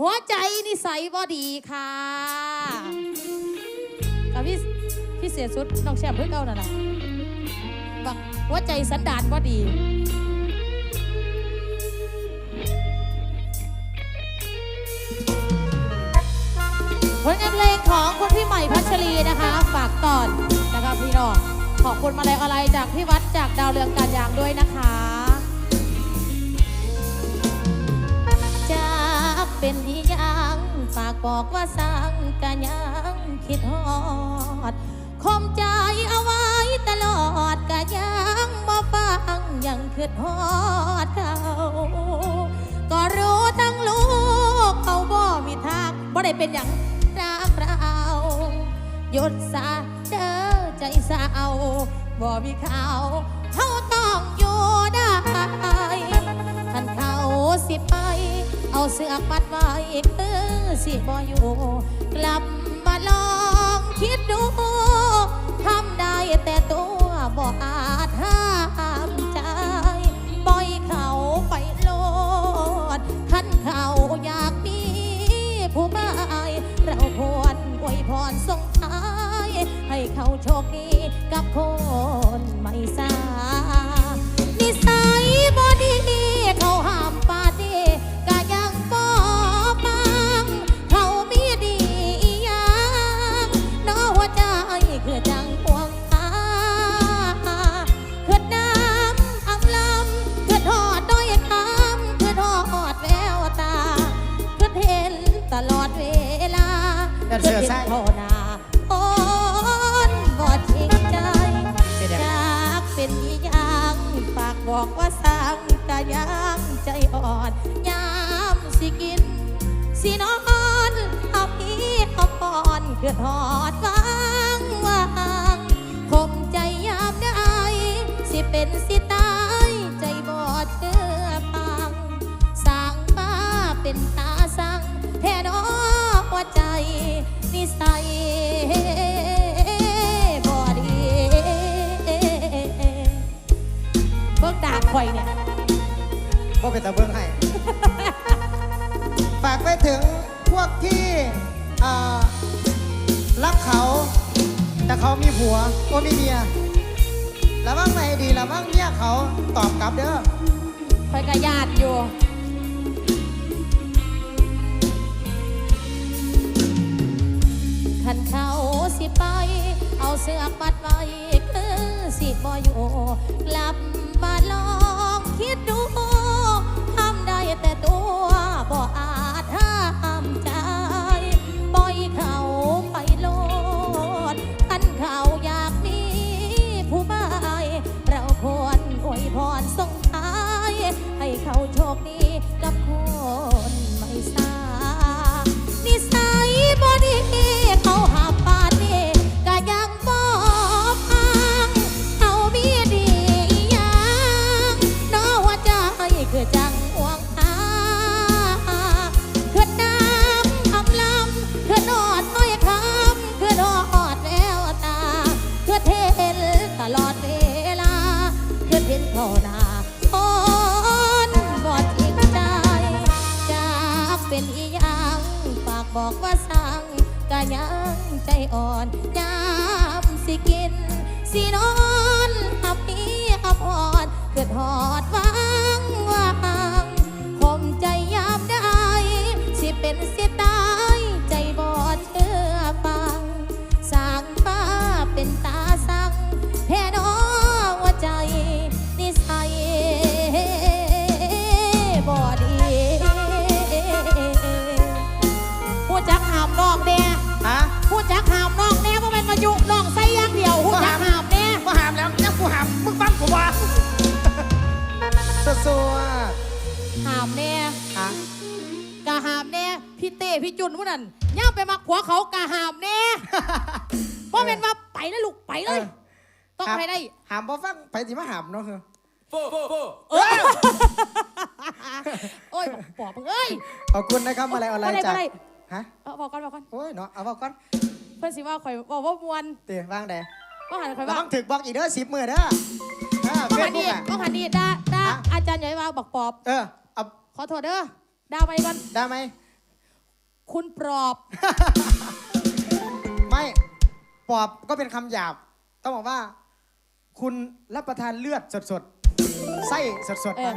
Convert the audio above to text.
หัวใจนิสัยบ่ดีค่ะกับพี่พี่เสียสุดน้องแชมป์เพิ่งเอานั่นแหละบักหัวใจสันดานบ่ดีผลงานเพลงของคุณพี่ใหม่พัชรีนะคะ ฝากก่อนนะคะพี่น้องขอบคุณมาลัยอะไรจากพี่วัดจากดาวเรืองการยางด้วยนะคะากบอกว่าสร้างกันยังคิดฮอดคมใจเอาไว้ตลอดกะยังบ่ฟังยังคิดฮอดเขาก็รู้ทั้งลูกเขาบ่มีทางบ่ได้เป็นอย่างรักเราหยุดซะเด้อใจสาวบ่มีเขาเขาต้องอยู่ได้ท่านเขาสิไป เอาเสื้อปัดไว้คือสิบ่อยู่กลับมาลองคิดดูทำได้แต่ตัวบ่อาจห้ามใจปล่อยเขาไปโลดท่านเขาอยากมีผู้หมายเราควรอวยพรส่งท้าย ให้เขาโชคดีกับคน แดนเซอร์ห็นใส่พ่อนาอ่อนบ่จริงใจเป็นยังไงจากเป็นอีหยังฝากบอกว่าสร้างกะยังใจอ่อนยามสิกิน สินอนเอาอีเอาปอนคือทอดวางวางคงใจยามได้ สิเป็นสิต ก็เป็นตาเบิ้งให้ ฝากไปถึงพวกที่รักเขา แต่เขามีผัวก็มีเมียระวังไหนดีระวังเมียเขาตอบกลับเด้อข่อยกระยาดอยู่ขันเขาสิไป เอาเสื้อปัดไว้คือสิบ่อยู่กลับมาลอ เป็นอีหยังฝากบอกว่าสั่งกะยังใจอ่อนยามสิกิน สินอนอับปีอับอ่อนเกิดหอดวา มมึงฟังกูว่าสัวหามแน่ๆฮะกะหามแน่พี่เต้พี่จุนผู้นั้นย่าไปมักผัวเขากะหามแน่ว่าเป็นว่าไปเลยลูกไปเลย ต้องไปได้หามบ่ฟังไปสิมาหามเนาะคือเออโอ้ยปอบมึงเอ้ยขอบคุณนะครับมาลัยออนไลน์บ่ด้จากบ่ด้ฮะเอาบอกก่อนบอกก่อนโอ้ยเนาะเอาบอกก่อนเพื่อนสิว่าข่อยบอกว่ามวนเตะวางแด ก็หันคอว่าวังถึกบอกอีกเด้อสิบหมือเด้อเก็พันดีกอะ ก็หันนี่ด้าด้อาจารย์ใหญ่ว่าบอกปอบ เออขอโทษเด้อด้าไปก่อนได้ไหม คุณปลอบ ไม่ปอบก็เป็นคำหยาบ ต้องบอกว่า คุณรับประทานเลือดสดๆไส้สดๆเาง